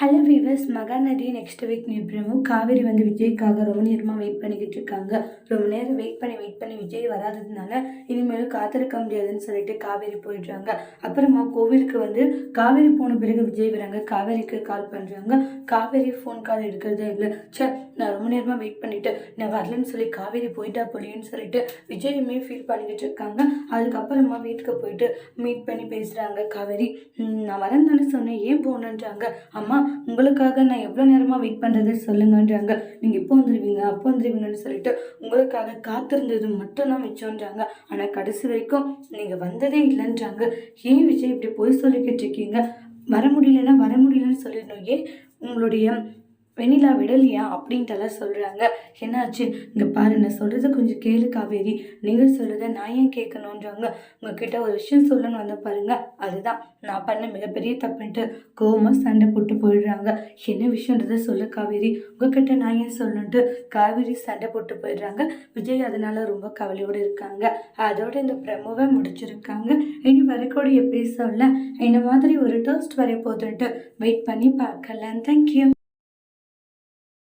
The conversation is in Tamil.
Hello viewers Mahanadhi next week நிப்ரமோ Kaveri வந்து விஜய்க்காக ரொம்ப நேரமாக வெயிட் பண்ணிக்கிட்டு இருக்காங்க. ரொம்ப நேரம் வெயிட் பண்ணி வெயிட் பண்ணி விஜய் வராததுனால இனிமேலும் காத்திருக்க முடியாதுன்னு சொல்லிட்டு காவேரி போயிடுறாங்க. அப்புறமா கோவிலுக்கு வந்து காவேரி போன பிறகு விஜய் வராங்க. காவேரிக்கு கால் பண்ணுறாங்க காவேரி ஃபோன் கால் எடுக்கிறதே இல்லை. சே நான் ரொம்ப நேரமாக வெயிட் பண்ணிவிட்டு நான் வரலன்னு சொல்லி காவேரி போயிட்டா போலியேன்னு சொல்லிட்டு விஜயுமே ஃபீல் பண்ணிக்கிட்டு இருக்காங்க. அதுக்கப்புறமா வீட்டுக்கு போயிட்டு மீட் பண்ணி பேசுகிறாங்க காவேரி. நான் வரேன் தானே சொன்னேன். ஏன் போகணுன்றாங்க அம்மா உங்களுக்காக நான் எவ்வளோ நேரமாக வெயிட் பண்ணுறது சொல்லுங்கன்றாங்க. நீங்கள் இப்போ வந்துடுவீங்க அப்போ வந்துடுவீங்கன்னு சொல்லிட்டு உங்களுக்காக காத்திருந்தது மட்டும்தான் மிச்சம்ன்றாங்க. ஆனால் கடைசி வரைக்கும் நீங்கள் வந்ததே இல்லைன்றாங்க. ஏன் விஜய் இப்படி போய் சொல்லிக்கிட்டு இருக்கீங்க? வர முடியலன்னா வர முடியலன்னு சொல்லிடணும். ஏன் உங்களுடைய வெண்ணிலா விடலையா அப்படின்ட்டெல்லாம் சொல்கிறாங்க என்னாச்சு? இங்கே பாரு நான் சொல்கிறது கொஞ்சம் கேளு காவேரி. நீங்கள் சொல்கிறத நான் ஏன் கேட்கணுன்றாங்க உங்ககிட்ட ஒரு விஷயம் சொல்லணும்னு வந்து பாருங்க. அதுதான். நான் பண்ண மிகப்பெரிய தப்புன்ட்டு கோவமாக சண்டை போட்டு போயிடுறாங்க. என்ன விஷயன்றத சொல்லு காவேரி. உங்ககிட்ட நான் ஏன் சொல்லணுன்ட்டு காவேரி சண்டை போட்டு போயிடுறாங்க. விஜய் அதனால் ரொம்ப கவலையோடு இருக்காங்க. அதோட இந்த ப்ரமோவை முடிச்சிருக்காங்க. இனி வரக்கூடிய எபிசோடில் இந்த மாதிரி ஒரு டோஸ்ட் வரைய போதுன்ட்டு வெயிட் பண்ணி பார்க்கலாம். தேங்க்யூ